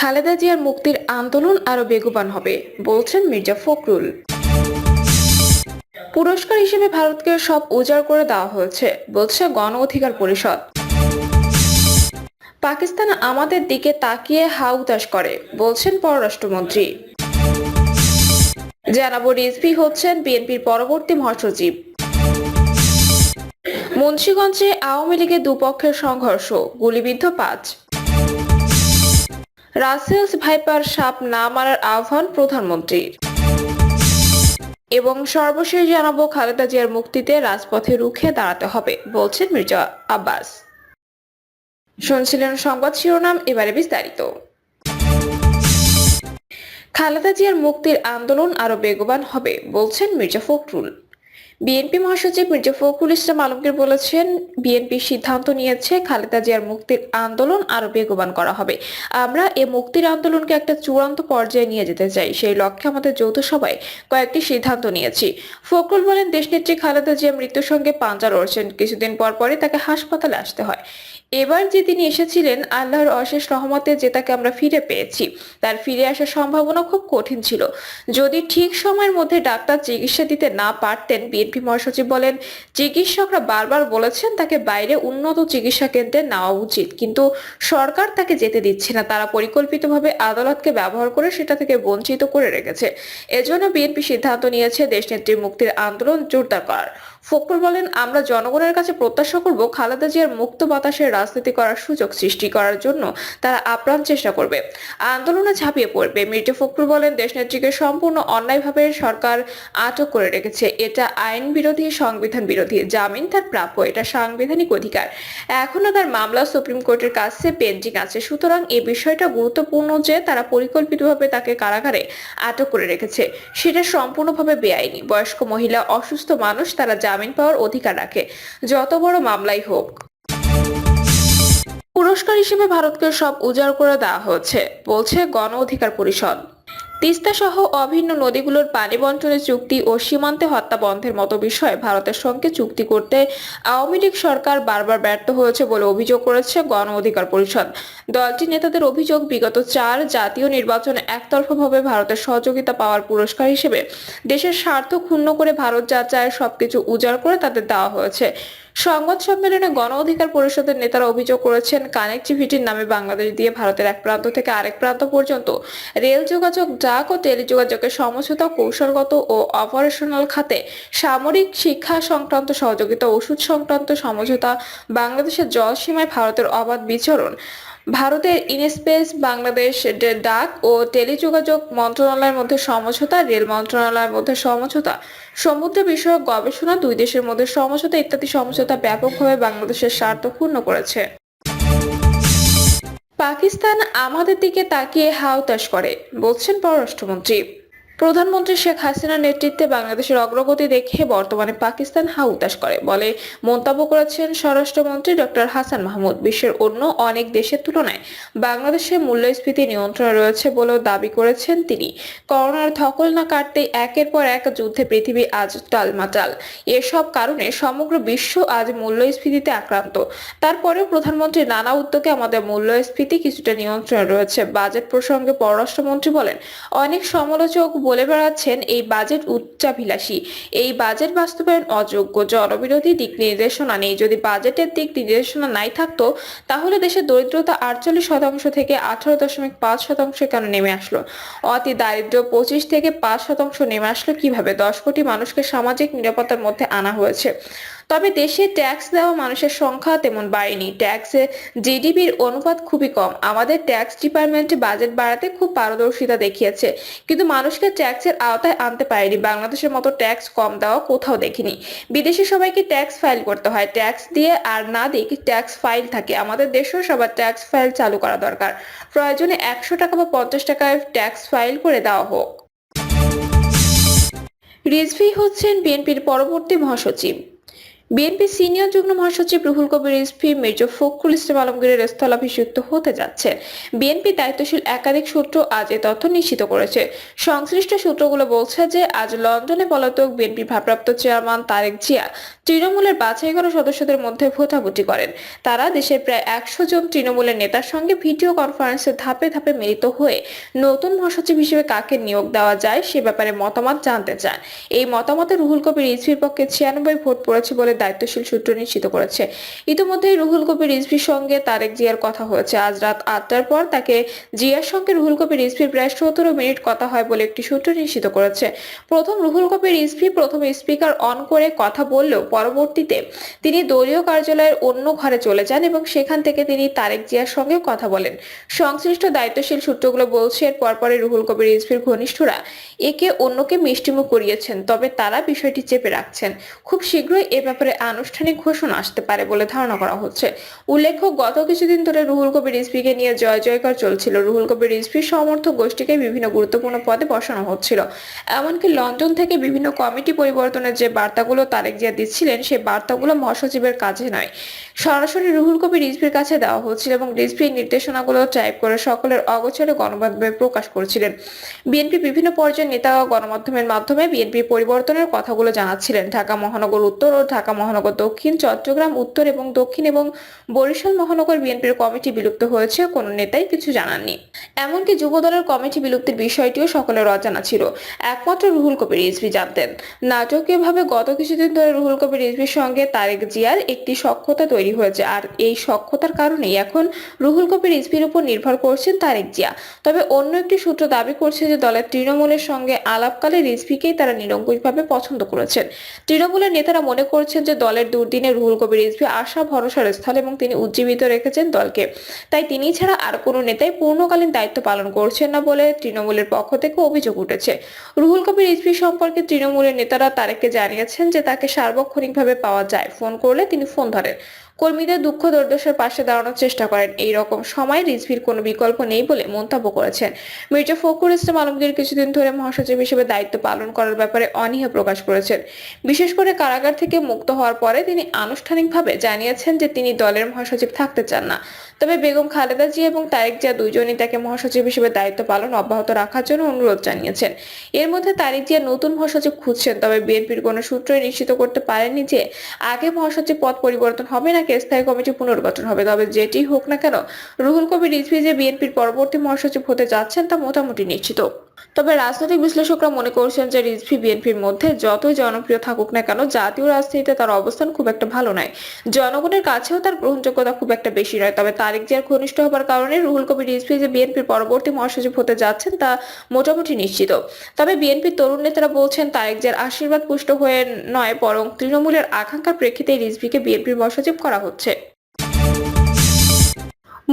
খালেদা জিয়ার মুক্তির আন্দোলন আরও বেগবান হবে, বলছেন মির্জা ফখরুল। পুরস্কার হিসেবে ভারতকে সব উজাড় করে দেওয়া হয়েছে, বলছে গণ অধিকার পরিষদ। পাকিস্তান আমাদের দিকে তাকিয়ে হাউতাস করে, বলছেন পররাষ্ট্রমন্ত্রী। জানাব রিজভি হচ্ছেন বিএনপির পরবর্তী মহাসচিব। মুন্সীগঞ্জে আওয়ামী লীগের দুপক্ষের সংঘর্ষ, গুলিবিদ্ধ পাঁচ। রাসেলস ভাইপার সাপ না মারার আহ্বান প্রধানমন্ত্রীর। এবং সর্বশেষ জানাব খালেদা জিয়ার মুক্তিতে রাজপথে রুখে দাঁড়াতে হবে, বলছেন মির্জা আব্বাস। শুনছিলেন সংবাদ শিরোনাম, এবারে বিস্তারিত। খালেদা জিয়ার মুক্তির আন্দোলন আরও বেগবান হবে, বলছেন মির্জা ফখরুল। বিএনপি মহাসচিব মির্জা ফখরুল ইসলাম আলমগীর বলেছেন, বিএনপি সিদ্ধান্ত নিয়েছে খালেদা জিয়ার মুক্তির আন্দোলন আরও বেগবান করা হবে। আমরা এ মুক্তির আন্দোলনকে একটা চূড়ান্ত পর্যায়ে নিয়ে যেতে চাই। সেই লক্ষ্যে আমাদের যৌথ সভায় কয়েকটি সিদ্ধান্ত নিয়েছি। ফখরুল বলেন দেশ দেশনেত্রী খালেদা জিয়া মৃত্যুর সঙ্গে পাঞ্জা লড়ছেন। কিছুদিন পর পরে তাকে হাসপাতালে আসতে হয়। এবার যে তিনি এসেছিলেন, আল্লাহর অশেষ রহমতে যে তাকে আমরা ফিরে পেয়েছি, তার ফিরে আসার সম্ভাবনা খুব কঠিন ছিল। যদি ঠিক সময়ের মধ্যে ডাক্তার চিকিৎসা দিতে না পারতেন, বিএনপি মহাসচিব বলেন, চিকিৎসকরা বারবার বলেছেন তাকে বাইরে উন্নত চিকিৎসা কেন্দ্রে নেওয়া উচিত, কিন্তু সরকার তাকে যেতে দিচ্ছে না। তারা পরিকল্পিতভাবে আদালতকে ব্যবহার করে সেটা থেকে বঞ্চিত করে রেখেছে। এজন্য বিএনপি সিদ্ধান্ত নিয়েছে দেশনেত্রীর মুক্তির আন্দোলন জোরদার করার। ফখরুল বলেন, আমরা জনগণের কাছে প্রত্যাশা করব খালেদা জিয়ার মুক্ত বাতাসের রাজনীতি করার সুযোগ সৃষ্টি করার জন্য তারা আপ্রাণ চেষ্টা করবে। আন্দোলনে ঝাঁপিয়ে পড়বে। মির্জা ফখরুল বলেন, দেশনেত্রীকে সম্পূর্ণ অন্যায়ভাবে সরকার আটক করে রেখেছে। এটা আইন বিরোধী সংবিধান বিরোধী জামিন তার প্রাপ্য, এটা সাংবিধানিক অধিকার। এখনও তার মামলা সুপ্রিম কোর্টের কাছে পেন্ডিং আছে। সুতরাং এই বিষয়টা গুরুত্বপূর্ণ যে তারা পরিকল্পিতভাবে তাকে কারাগারে আটক করে রেখেছে। সেটা সম্পূর্ণভাবে বেআইনি। বয়স্ক মহিলা, অসুস্থ মানুষ, তারা জামিন পাওয়ার অধিকার রাখে। যত বড় মামলাই হোক। পুরস্কার হিসেবে ভারতকে সব উজাড় করে দেওয়া হচ্ছে বলছে গণ অধিকার পরিষদ। তিস্তা সহ অভিন্ন নদীগুলোর পানি বন্টনের চুক্তি ও সীমান্তে হত্যা বন্ধের মতো বিষয়ে ভারতের সঙ্গে চুক্তি করতে আওয়ামী লীগ সরকার বারবার ব্যর্থ হয়েছে বলে অভিযোগ করেছে গণ অধিকার পরিষদ। দলটির নেতাদের অভিযোগ, বিগত চার জাতীয় নির্বাচনে একতরফাভাবে ভারতের সহযোগিতা পাওয়ার পুরস্কার হিসেবে দেশের স্বার্থ ক্ষুণ্ণ করে ভারত যা চায় সবকিছু উজাড় করে তাদের দেওয়া হয়েছে। সংবাদ সম্মেলনে গণ অধিকার পরিষদের নেতারা অভিযোগ করেছেন, কানেক্টিভিটির নামে বাংলাদেশ দিয়ে ভারতের এক প্রান্ত থেকে আরেক প্রান্ত পর্যন্ত রেল যোগাযোগ ডাক ও টেলিযোগাযোগের সমঝোতা, কৌশলগত ও অপারেশনাল খাতে সামরিক শিক্ষা সংক্রান্ত সহযোগিতা, ওষুধ সংক্রান্ত সমঝোতা, বাংলাদেশের জলসীমায় ভারতের অবাধ বিচরণ ভারতের ইনস্পেস, বাংলাদেশ ডাক ও টেলিযোগাযোগ মন্ত্রণালয়ের মধ্যে সমঝোতা, রেল মন্ত্রণালয়ের মধ্যে সমঝোতা, সমুদ্র বিষয়ক গবেষণা, দুই দেশের মধ্যে সমঝোতা ইত্যাদি সমঝোতা ব্যাপকভাবে বাংলাদেশের স্বার্থ ক্ষুণ্ণ করেছে। পাকিস্তান আমাদের দিকে তাকিয়ে হাওতাস করে, বলছেন পররাষ্ট্রমন্ত্রী। প্রধানমন্ত্রী শেখ হাসিনার নেতৃত্বে বাংলাদেশের অগ্রগতি দেখে বর্তমানে পাকিস্তান হা হাউতাস করে বলে মন্তব্য করেছেন স্বরাষ্ট্রমন্ত্রী ডক্টর হাসান মাহমুদ। বিশ্বের অন্য অনেক দেশের তুলনায় বাংলাদেশের মূল্যস্ফীতি নিয়ন্ত্রণে রয়েছে বলেও দাবি করেছেন তিনি। করোনার ধকল না কাটতে একের পর এক যুদ্ধে পৃথিবী আজ টালমাটাল। এসব কারণে সমগ্র বিশ্ব আজ মূল্যস্ফীতিতে আক্রান্ত। তারপরেও প্রধানমন্ত্রী নানা উদ্যোগে আমাদের মূল্যস্ফীতি কিছুটা নিয়ন্ত্রণে রয়েছে। বাজেট প্রসঙ্গে পররাষ্ট্রমন্ত্রী বলেন, অনেক সমালোচক বলে বেড়াচ্ছেন এই বাজেট উচ্চাভিলাষী। এই বাজেট বাস্তবায়ন অযোগ্য। জনবিরোধী দিক নির্দেশনা নেই। যদি বাজেটের দিক নির্দেশনা নাই থাকতো, তাহলে দেশের দরিদ্রতা আটচল্লিশ শতাংশ থেকে আঠারো দশমিক পাঁচ শতাংশ কেন নেমে আসলো? অতি দারিদ্র পঁচিশ থেকে পাঁচ শতাংশ নেমে আসলো কীভাবে? দশ কোটি মানুষকে সামাজিক নিরাপত্তার মধ্যে আনা হয়েছে। তবে দেশে ট্যাক্স দেওয়া মানুষের সংখ্যা তেমন বাড়েনি। ট্যাক্সে জিডিপির অনুপাত খুবই কম। আমাদের ট্যাক্স ডিপার্টমেন্টে বাজেট বাড়াতে খুব পারদর্শিতা দেখিয়েছে। কিন্তু মানুষকে ট্যাক্সের আওতায় আনতে পারেনি। বাংলাদেশের মতো ট্যাক্স কম দেওয়া কোথাও দেখিনি। বিদেশি সবাইকে ট্যাক্স ফাইল করতে হয়। ট্যাক্স দিয়ে আর না দিক ট্যাক্স ফাইল থাকে? আমাদের দেশেও সবার ট্যাক্স ফাইল চালু করা দরকার। প্রয়োজনে একশো টাকা বা পঞ্চাশ টাকায় ট্যাক্স ফাইল করে দেওয়া হোক। রিজভি হচ্ছেন বিএনপির পরবর্তী মহাসচিব। বিএনপি সিনিয়র যুগ্ম মহাসচিব রুহুল কবির রিজভী মির্জা ফখরুল ইসলাম আলমগীরের স্থলাভিষিক্ত হতে যাচ্ছে। বিএনপি দায়িত্বশীল একাধিক সূত্র আজ এ তথ্য নিশ্চিত করেছে। সংশ্লিষ্ট সূত্রগুলো বলছে যে, আজ লন্ডনে পলাতক বিএনপি ভারপ্রাপ্ত চেয়ারম্যান তারেক জিয়া তৃণমূলের বাছাই করা সদস্যদের মধ্যে ভোটাভুটি করেন। তারা দেশের প্রায় একশো জন তৃণমূলের নেতার সঙ্গে ভিডিও কনফারেন্সে ধাপে ধাপে মিলিত হয়ে নতুন মহাসচিব হিসেবে কাকে নিয়োগ দেওয়া যায় সে ব্যাপারে মতামত জানতে চান। এই মতামতে রুহুল কবির রিজভির পক্ষে ছিয়ানব্বই ভোট পড়েছে বলে দায়িত্বশীল সূত্র নিশ্চিত করেছে। ইতিমধ্যে রুহুল কবির রিজভির সঙ্গে তারেক জিয়ার কথা হয়েছে। আজ রাত আটটার পর তাকে জিয়ার সঙ্গে রুহুল কবির রিজভির প্রায় সতেরো মিনিট কথা হয় বলে একটি সূত্র নিশ্চিত করেছে। প্রথম রুহুল কবির রিজভি প্রথমে স্পিকার অন করে কথা বললেও পরবর্তীতে তিনি দলীয় কার্যালয়ের অন্য ঘরে চলে যান এবং সেখান থেকে তিনি তারেক জিয়ার সঙ্গে কথা বলেন। সংশ্লিষ্ট দায়িত্বশীল সূত্রগুলো বলছে এর পরপরে রুহুল কবির রিজভির ঘনিষ্ঠরা একে অন্যকে মিষ্টিমুখ করিয়েছেন, তবে তারা বিষয়টি চেপে রাখছেন। খুব শীঘ্রই এ ব্যাপারে আনুষ্ঠানিক ঘোষণা আসতে পারে বলে ধারণা করা হচ্ছে। উল্লেখ্য, গত কিছুদিন ধরে রুহুল কবির রিজভিকে নিয়ে জয় জয়কার চলছিল। রুহুল কবির রিজভির সমর্থক গোষ্ঠীকে বিভিন্ন গুরুত্বপূর্ণ পদে বসানো হচ্ছিল। এমনকি লন্ডন থেকে বিভিন্ন কমিটি পরিবর্তনের যে বার্তাগুলো তারেক জিয়া দিচ্ছিলেন সেই বার্তাগুলো মহাসচিবের কাজে নয়। সরাসরি রুহুল কবির রিজভির কাছে দেওয়া হচ্ছিল এবং রিজভির নির্দেশনাগুলো টাইপ করে সকলের অগোচরে গণমাধ্যমে প্রকাশ করেছিলেন। বিএনপি বিভিন্ন পর্যায়ের নেতা গণমাধ্যমের মাধ্যমে বিএনপি পরিবর্তনের কথাগুলো জানাচ্ছিলেন। ঢাকা, মহানগর উত্তর ও ঢাকা মহানগর, দক্ষিণ চট্টগ্রাম, উত্তর এবং দক্ষিণ এবং বরিশাল মহানগর বিএনপির কমিটি বিলুপ্ত হয়েছে, কোনো নেতাই কিছু জানাননি। এমনকি যুবদলের কমিটি বিলুপ্তির বিষয়টিও সকলের অজানা ছিল। একমাত্র রুহুল কবির রিজভি জানতেন। নাটকীয়ভাবে গত কিছুদিন ধরে রুহুল কবির রিজভির সঙ্গে তারেক জিয়ার একটি সখ্যতা তৈরি হয়েছে, আর এই সখ্যতার কারণেই এখন রুহুল কবির রিজভির উপর নির্ভর করছেন তারেক জিয়া। তবে অন্য একটি সূত্র দাবি করছে যে দলের তৃণমূলের সঙ্গে আলাপকালে রিজভিকেই তারা নিরঙ্কুশভাবে পছন্দ করেছেন। তৃণমূলের নেতারা মনে করছেন যে দলের দুর্দিনে রুহুল কবির রিজভি আশা ভরসার স্থল এবং তিনি উজ্জীবিত রেখেছেন দলকে। তাই তিনি ছাড়া আর কোনো নেতাই পূর্ণকালীন দায়িত্ব পালন করছেন না বলে তৃণমূলের পক্ষ থেকে অভিযোগ উঠেছে। রুহুল কবির রিজভি সম্পর্কে তৃণমূলের নেতারা তারেককে জানিয়েছেন যে তাকে সার্বক্ষণিকভাবে পাওয়া যায়। ফোন করলে তিনি ফোন ধরেন। কর্মীদের দুঃখ দুর্দশার পাশে দাঁড়ানোর চেষ্টা করেন। এই রকম সময় রিজভির কোনো বিকল্প নেই বলে মন্তব্য করেছেন। মির্জা ফখরুল ইসলাম আলমগীর কিছুদিন ধরে মহাসচিব হিসেবে দায়িত্ব পালন করার ব্যাপারে অনীহা প্রকাশ করেছেন। বিশেষ করে কারাগার থেকে মুক্ত হওয়ার পরে তিনি আনুষ্ঠানিকভাবে জানিয়েছেন যে তিনি দলের মহাসচিব থাকতে চান না। তবে বেগম খালেদা জিয়া এবং তারেক জিয়া দুইজনই তাকে মহাসচিব হিসেবে দায়িত্ব পালন অব্যাহত রাখার জন্য অনুরোধ জানিয়েছেন। এর মধ্যে তারেক জিয়া নতুন মহাসচিব খুঁজছেন, তবে বিএনপির কোনো সূত্রই নিশ্চিত করতে পারেনি যে আগে মহাসচিব পদ পরিবর্তন হবে নাকি স্থায়ী কমিটি পুনর্গঠন হবে। তবে যেটি হোক না কেন, রুহুল কবির রিজভি যে বিএনপির পরবর্তী মহাসচিব হতে যাচ্ছেন তা মোটামুটি নিশ্চিত। তবে রাজনৈতিক বিশ্লেষকরা মনে করছেন যে রিজভি বিএনপির মধ্যে যতই জনপ্রিয় থাকুক না কেন, জাতীয় রাজনীতিতে তার অবস্থান খুব একটা ভালো নয়। জনগণের কাছেও তার গ্রহণযোগ্যতা খুব একটা বেশি নয়। তবে তারেক জিয়ার ঘনিষ্ঠ হবার কারণে রুহুল কবির রিজভি যে বিএনপির পরবর্তী মহাসচিব হতে যাচ্ছেন, তা মোটামুটি নিশ্চিত। তবে বিএনপির তরুণ নেতারা বলছেন, তারেক জিয়ার আশীর্বাদ পুষ্ট হয়ে নয়, বরং তৃণমূলের আকাঙ্ক্ষার প্রেক্ষিতে রিজভিকে বিএনপির মহাসচিব করা হচ্ছে।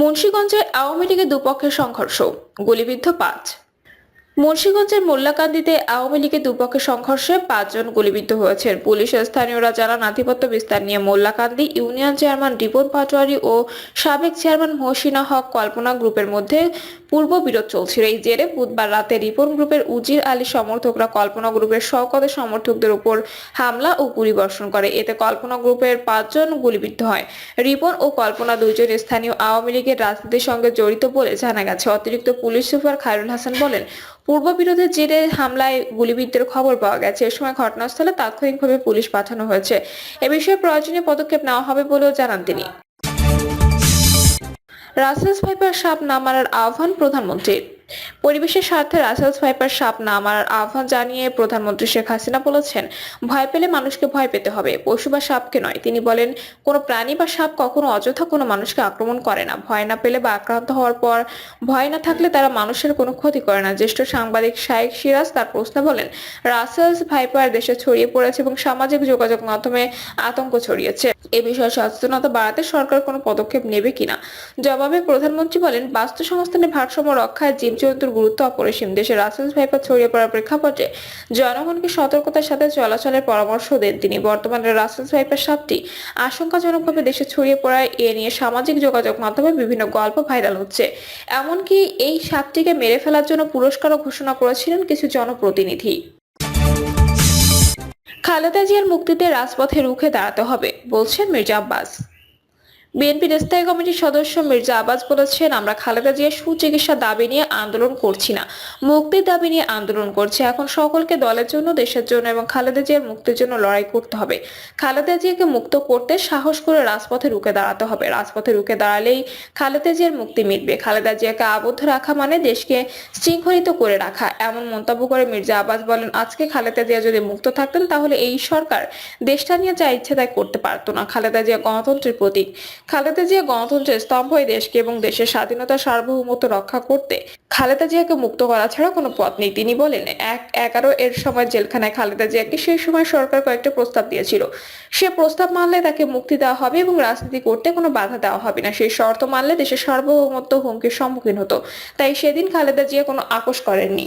মুন্সীগঞ্জে আওয়ামী লীগের দুপক্ষের সংঘর্ষ, গুলিবিদ্ধ পাঁচ। মুন্সীগঞ্জের মোল্লাকান্দিতে আওয়ামী লীগের দুপক্ষের সংঘর্ষে পাঁচজন গুলিবিদ্ধ হয়েছেন পুলিশ ও স্থানীয়রা জানান, আধিপত্য বিস্তার নিয়ে মোল্লাকান্দি ইউনিয়ন চেয়ারম্যান রিপন পাটোয়ারি ও সাবেক চেয়ারম্যান মহসিনা হক কল্পনা গ্রুপের মধ্যে পূর্ব বিরোধ চলছিল। এই জেরে বুধবার রাতে রিপন গ্রুপের উজির আলী সমর্থকরা কল্পনা গ্রুপের শওকতের সমর্থকদের উপর হামলা ও গুলি বর্ষণ করে। এতে কল্পনা গ্রুপের পাঁচজন গুলিবিদ্ধ হয়। রিপন ও কল্পনা দুইজন স্থানীয় আওয়ামী লীগের রাজনীতির সঙ্গে জড়িত বলে জানা গেছে। অতিরিক্ত পুলিশ সুপার খায়রুল হাসান বলেন পূর্ব বিরোধের জেরে হামলায় গুলিবিদ্ধের খবর পাওয়া গেছে। এ সময় ঘটনাস্থলে তাৎক্ষণিকভাবে পুলিশ পাঠানো হয়েছে। এ বিষয়ে প্রয়োজনীয় পদক্ষেপ নেওয়া হবে বলেও জানান তিনি। রাসেলস ভাইপার সাপ না মারার আহ্বান প্রধানমন্ত্রীর। পরিবেশের স্বার্থে রাসেলস ভাইপার সাপ না মারার আহ্বান জানিয়ে প্রধানমন্ত্রী শেখ হাসিনা বলেছেন, ভয় পেলে মানুষকে ভয় পেতে হবে। পশু বা সাপকে নয়। তিনি বলেন, কোনো প্রাণী বা সাপ কখনো অযথা কোনো মানুষকে আক্রমণ করে না। ভয় না পেলে বা আক্রান্ত হওয়ার পর ভয় না থাকলে তারা মানুষের কোনো ক্ষতি করে না। জ্যেষ্ঠ সাংবাদিক শায়েক সিরাজ তার প্রশ্নে বলেন, রাসেলস ভাইপার দেশে ছড়িয়ে পড়েছে এবং সামাজিক যোগাযোগ মাধ্যমে আতঙ্ক ছড়িয়েছে। এ বিষয়ে সচেতনতা বাড়াতে সরকার কোনো পদক্ষেপ নেবে কিনা? জবাবে প্রধানমন্ত্রী বলেন বাস্তু সংস্থানের ভারসাম্য রক্ষায় জীবজন্তুর গুরুত্ব অপরিসীম। দেশে রাসেলস ভাইপার ছড়িয়ে পড়ার প্রেক্ষাপটে জনগণকে সতর্কতার সাথে চলাচলের পরামর্শ দেন তিনি। বর্তমানে রাসেলস ভাইপার সাপটি আশঙ্কাজনকভাবে দেশে ছড়িয়ে পড়ায় এ নিয়ে সামাজিক যোগাযোগ মাধ্যমে বিভিন্ন গল্প ভাইরাল হচ্ছে। এমনকি এই সাপটিকে মেরে ফেলার জন্য পুরস্কারও ঘোষণা করেছিলেন কিছু জনপ্রতিনিধি। খালেদা জিয়ার মুক্তিতে রাজপথে রুখে দাঁড়াতে হবে, বলছেন মির্জা আব্বাস। বিএনপির স্থায়ী কমিটির সদস্য মির্জা আব্বাস বলেছেন, আমরা খালেদা জিয়ার সুচিকিৎসা দাবি নিয়ে আন্দোলন করছি না। মুক্তির দাবি নিয়ে আন্দোলন করছি। এখন সকলকে দলের জন্য, দেশের জন্য এবং খালেদা জিয়ার মুক্তির জন্য লড়াই করতে হবে। খালেদা জিয়াকে মুক্ত করতে সাহস করে রাজপথে রুখে দাঁড়াতে হবে। রাজপথে রুখে দাঁড়ালেই খালেদা জিয়ার মুক্তি মিটবে। খালেদা জিয়াকে আবদ্ধ রাখা মানে দেশকে শৃঙ্খলিত করে রাখা। এমন মন্তব্য করে মির্জা আব্বাস বলেন, আজকে খালেদা জিয়া যদি মুক্ত থাকতেন তাহলে এই সরকার দেশটা নিয়ে যা ইচ্ছে তাই করতে পারতো না। খালেদা জিয়া গণতন্ত্রের প্রতীক। খালেদা জিয়া গণতন্ত্রের স্তম্ভ এই দেশকে এবং দেশের স্বাধীনতা সার্বভৌমত্ব রক্ষা করতে খালেদা জিয়াকে মুক্ত করা ছাড়া কোনো পথ নেই। তিনি বলেন, এক এগারো এর সময় জেলখানায় খালেদা জিয়াকে সেই সময় সরকার কয়েকটা প্রস্তাব দিয়েছিল। সে প্রস্তাব মানলে তাকে মুক্তি দেওয়া হবে এবং রাজনীতি করতে কোনো বাধা দেওয়া হবে না। সেই শর্ত মানলে দেশের সার্বভৌমত্ব হুমকির সম্মুখীন হতো। তাই সেদিন খালেদা জিয়া কোনো আপোষ করেননি।